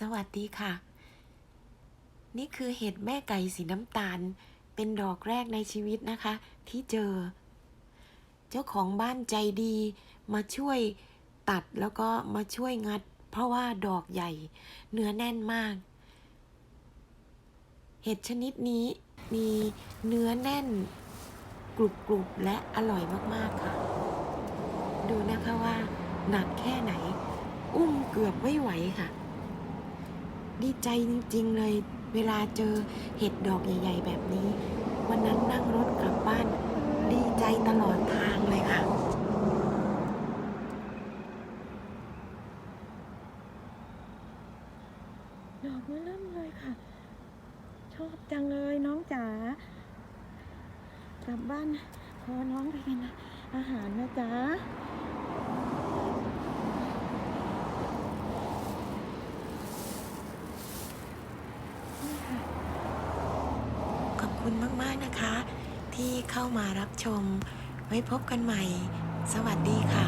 สวัสดีค่ะ นี่คือเห็ดแม่ไก่สีน้ำตาล เป็นดอกแรกในชีวิตนะคะ ที่เจอ เจ้าของบ้านใจดีมาช่วยตัดแล้วก็มาช่วยงัด เพราะว่าดอกใหญ่ เนื้อแน่นมาก เห็ดชนิดนี้มีเนื้อแน่นกรุบกรุบและอร่อยมาก ๆ ค่ะ ดูนะคะว่าหนักแค่ไหน อุ้มเกือบไม่ไหวค่ะ ดีใจจริง ๆ เลย เวลาเจอเห็ดดอกใหญ่ ๆ แบบนี้ วันนั้นนั่งรถกลับบ้าน ดีใจตลอดทางเลยค่ะดอกมาเริ่มเลยค่ะ ชอบจังเลยน้องจ๋ากลับบ้านพอน้องไปกินอาหารนะจ๊ะ นี่ค่ะ ขอบ คุณมากๆนะคะ ที่เข้ามารับชม ไว้พบกันใหม่ สวัสดีค่ะ